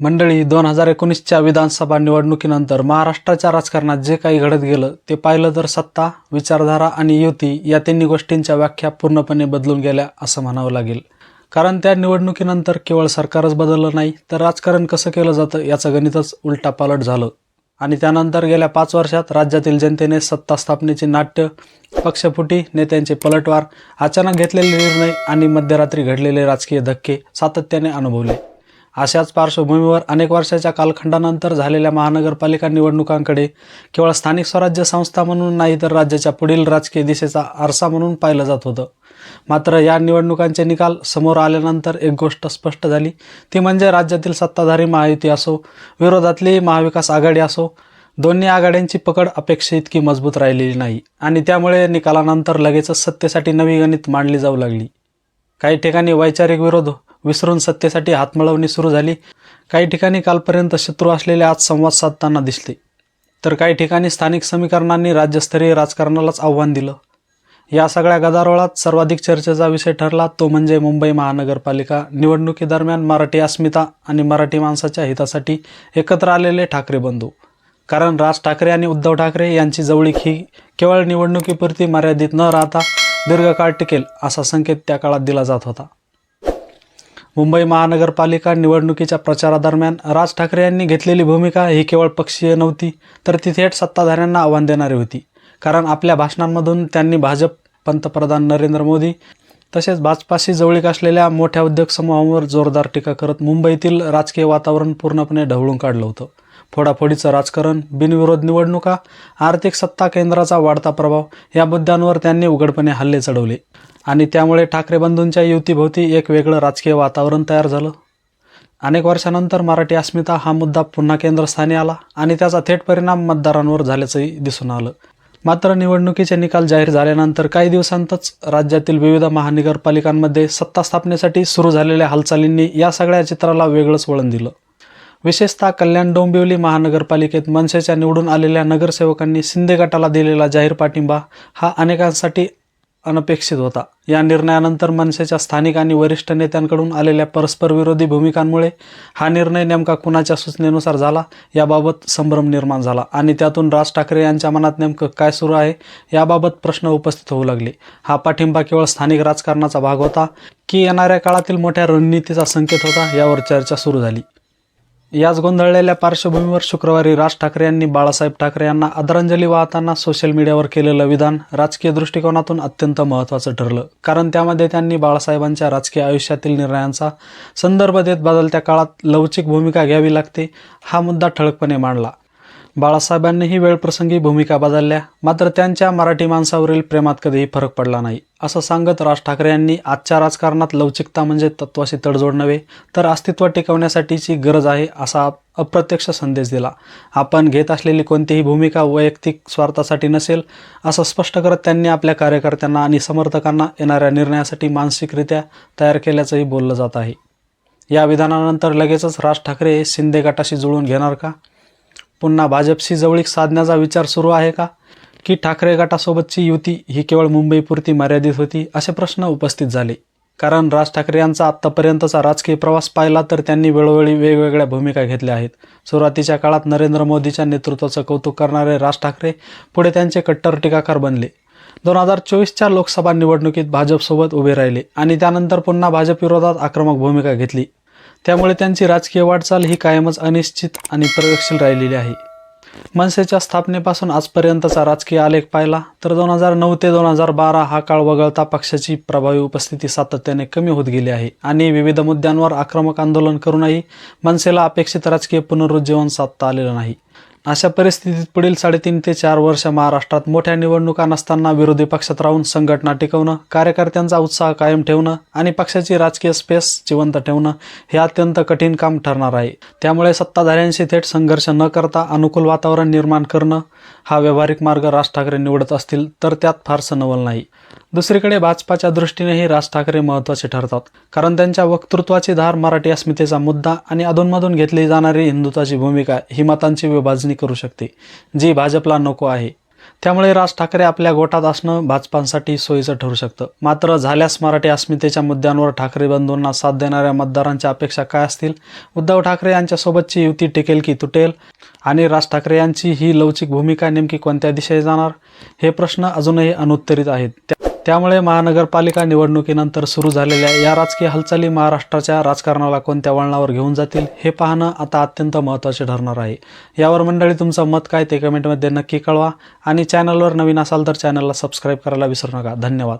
मंडळी दोन हजार एकोणीसच्या विधानसभा निवडणुकीनंतर महाराष्ट्राच्या राजकारणात जे काही घडत गेलं ते पाहिलं तर सत्ता विचारधारा आणि युती या तिन्ही गोष्टींच्या व्याख्या पूर्णपणे बदलून गेल्या असं म्हणावं लागेल. कारण त्या निवडणुकीनंतर केवळ सरकारच बदललं नाही तर राजकारण कसं केलं जातं याचं गणितच उलटापालट झालं. आणि त्यानंतर गेल्या पाच वर्षात राज्यातील जनतेने सत्ता स्थापनेचे नाट्य पक्षफुटी नेत्यांचे पलटवार अचानक घेतलेले निर्णय आणि मध्यरात्री घडलेले राजकीय धक्के सातत्याने अनुभवले. अशाच पार्श्वभूमीवर अनेक वर्षाच्या कालखंडानंतर झालेल्या महानगरपालिका निवडणुकांकडे केवळ स्थानिक स्वराज्य संस्था म्हणून नाही तर राज्याच्या पुढील राजकीय दिशेचा आरसा म्हणून पाहिलं जात होतं. मात्र या निवडणुकांचे निकाल समोर आल्यानंतर एक गोष्ट स्पष्ट झाली. ती म्हणजे राज्यातील सत्ताधारी महायुती असो विरोधातली महाविकास आघाडी असो दोन्ही आघाड्यांची पकड अपेक्षे इतकी मजबूत राहिलेली नाही आणि त्यामुळे निकालानंतर लगेचच सत्तेसाठी नवी गणित मांडली जाऊ लागली. काही ठिकाणी वैचारिक विरोध विसरून सत्तेसाठी हातमळवणी सुरू झाली. काही ठिकाणी कालपर्यंत शत्रू असलेले आज संवाद साधताना दिसले. तर काही ठिकाणी स्थानिक समीकरणांनी राज्यस्तरीय राजकारणालाच आव्हान दिलं. या सगळ्या गदारोळात सर्वाधिक चर्चेचा विषय ठरला तो म्हणजे मुंबई महानगरपालिका निवडणुकीदरम्यान मराठी अस्मिता आणि मराठी माणसाच्या हितासाठी एकत्र आलेले ठाकरे बंधू. कारण राज ठाकरे आणि उद्धव ठाकरे यांची जवळीक ही केवळ निवडणुकीपुरती मर्यादित न राहता दीर्घकाळ टिकेल असा संकेत त्या काळात दिला जात होता. मुंबई महानगरपालिका निवडणुकीच्या प्रचारादरम्यान राज ठाकरे यांनी घेतलेली भूमिका ही केवळ पक्षीय नव्हती तर ती थेट सत्ताधाऱ्यांना आव्हान देणारी होती. कारण आपल्या भाषणांमधून त्यांनी भाजप पंतप्रधान नरेंद्र मोदी तसेच भाजपाशी जवळीक असलेल्या मोठ्या उद्योग समूहांवर जोरदार टीका करत मुंबईतील राजकीय वातावरण पूर्णपणे ढवळून काढलं होतं. फोडाफोडीचं राजकारण बिनविरोध निवडणुका आर्थिक सत्ता केंद्राचा वाढता प्रभाव या मुद्द्यांवर त्यांनी उघडपणे हल्ले चढवले. आणि त्यामुळे ठाकरे बंधूंच्या युतीभोवती एक वेगळं राजकीय वातावरण तयार झालं. अनेक वर्षानंतर मराठी अस्मिता हा मुद्दा पुन्हा केंद्रस्थानी आला आणि त्याचा थेट परिणाम मतदारांवर झाल्याचंही दिसून आलं. मात्र निवडणुकीचे निकाल जाहीर झाल्यानंतर काही दिवसांतच राज्यातील विविध महानगरपालिकांमध्ये सत्ता स्थापनेसाठी सुरू झालेल्या हालचालींनी या सगळ्या चित्राला वेगळंच वळण दिलं. विशेषतः कल्याण डोंबिवली महानगरपालिकेत मनसेच्या निवडून आलेल्या नगरसेवकांनी शिंदे गटाला दिलेला जाहीर पाठिंबा हा अनेकांसाठी अनपेक्षित होता. या निर्णयानंतर मनसेच्या स्थानिक आणि वरिष्ठ नेत्यांकडून आलेल्या परस्पर विरोधी भूमिकांमुळे हा निर्णय नेमका कुणाच्या सूचनेनुसार झाला याबाबत संभ्रम निर्माण झाला आणि त्यातून राज ठाकरे यांच्या मनात नेमकं काय सुरू आहे याबाबत प्रश्न उपस्थित होऊ लागले. हा पाठिंबा केवळ स्थानिक राजकारणाचा भाग होता की येणाऱ्या काळातील मोठ्या रणनीतीचा संकेत होता यावर चर्चा सुरू झाली. याच गोंधळलेल्या पार्श्वभूमीवर शुक्रवारी राज ठाकरे यांनी बाळासाहेब ठाकरे यांना आदरांजली वाहताना सोशल मीडियावर केलेलं विधान राजकीय दृष्टिकोनातून अत्यंत महत्त्वाचं ठरलं. कारण त्यामध्ये त्यांनी बाळासाहेबांच्या राजकीय आयुष्यातील निर्णयांचा संदर्भ देत बदलत्या काळात लवचिक भूमिका घ्यावी लागते हा मुद्दा ठळकपणे मांडला. बाळासाहेबांनीही वेळप्रसंगी भूमिका बदलल्या. मात्र त्यांच्या मराठी माणसावरील प्रेमात कधीही फरक पडला नाही. असं सांगत राज ठाकरे यांनी आजच्या राजकारणात लवचिकता म्हणजे तत्वाशी तडजोड नव्हे तर अस्तित्व टिकवण्यासाठीची गरज आहे असा अप्रत्यक्ष संदेश दिला. आपण घेत असलेली कोणतीही भूमिका वैयक्तिक स्वार्थासाठी नसेल असं स्पष्ट करत त्यांनी आपल्या कार्यकर्त्यांना आणि समर्थकांना येणाऱ्या निर्णयासाठी मानसिकरित्या तयार केल्याचंही बोललं जात आहे. या विधानानंतर लगेचच राज ठाकरे हे शिंदे गटाशी जुळून घेणार का? पुन्हा भाजपशी जवळीक साधण्याचा विचार सुरू आहे का? की ठाकरे गटासोबतची युती ही केवळ मुंबईपुरती मर्यादित होती? असे प्रश्न उपस्थित झाले. कारण राज ठाकरे यांचा आत्तापर्यंतचा राजकीय प्रवास पाहिला तर त्यांनी वेळोवेळी वेगवेगळ्या भूमिका घेतल्या आहेत. सुरुवातीच्या काळात नरेंद्र मोदीच्या नेतृत्वाचं कौतुक करणारे राज ठाकरे पुढे त्यांचे कट्टर टीकाकार बनले. दोन हजार चोवीसच्या लोकसभा निवडणुकीत भाजपसोबत उभे राहिले आणि त्यानंतर पुन्हा भाजपविरोधात आक्रमक भूमिका घेतली. त्यामुळे त्यांची राजकीय वाटचाल ही कायमच अनिश्चित आणि प्रयोगशील राहिलेली आहे. मनसेच्या स्थापनेपासून आजपर्यंतचा राजकीय आलेख पाहिला तर दोन हजार नऊ ते दोन हजार बारा हा काळ वगळता पक्षाची प्रभावी उपस्थिती सातत्याने कमी होत गेली आहे आणि विविध मुद्द्यांवर आक्रमक आंदोलन करूनही मनसेला अपेक्षित राजकीय पुनरुज्जीवन साधता आलेलं नाही. अशा परिस्थितीत पुढील साडेतीन ते चार वर्ष महाराष्ट्रात मोठ्या निवडणुका नसताना विरोधी पक्षात राहून संघटना टिकवणं कार्यकर्त्यांचा उत्साह कायम ठेवणं आणि पक्षाची राजकीय स्पेस जिवंत ठेवणं हे अत्यंत कठीण काम ठरणार आहे. त्यामुळे सत्ताधाऱ्यांशी थेट संघर्ष न करता अनुकूल वातावरण निर्माण करणं हा व्यावहारिक मार्ग राज ठाकरे निवडत असतील तर त्यात फारसं नवल नाही. दुसरीकडे भाजपाच्या दृष्टीनेही राज ठाकरे महत्त्वाचे ठरतात. कारण त्यांच्या वक्तृत्वाची धार मराठी अस्मितेचा मुद्दा आणि अधूनमधून घेतली जाणारी हिंदुत्वाची भूमिका ही मतांची विभाजणी करू शकते जी भाजपला नको आहे. त्यामुळे राज ठाकरे आपल्या गोटात असणं भाजपांसाठी सोयीचं ठरू शकतं. मात्र झाल्यास मराठी अस्मितेच्या मुद्द्यांवर ठाकरे बंधूंना साथ देणाऱ्या मतदारांच्या अपेक्षा काय असतील? उद्धव ठाकरे यांच्यासोबतची युती टिकेल की तुटेल? आणि राज ठाकरे यांची ही लवचिक भूमिका नेमकी कोणत्या दिशेने जाणार? हे प्रश्न अजूनही अनुत्तरित आहेत. त्या- त्यामुळे महानगरपालिका निवडणुकीनंतर सुरू झालेल्या या राजकीय हालचाली महाराष्ट्राच्या राजकारणाला कोणत्या वळणावर घेऊन जातील हे पाहणं आता अत्यंत महत्त्वाचे ठरणार आहे. यावर मंडळी तुमचं मत काय ते कमेंटमध्ये नक्की कळवा. आणि चॅनलवर नवीन असाल तर चॅनलला सबस्क्राईब करायला विसरू नका. धन्यवाद.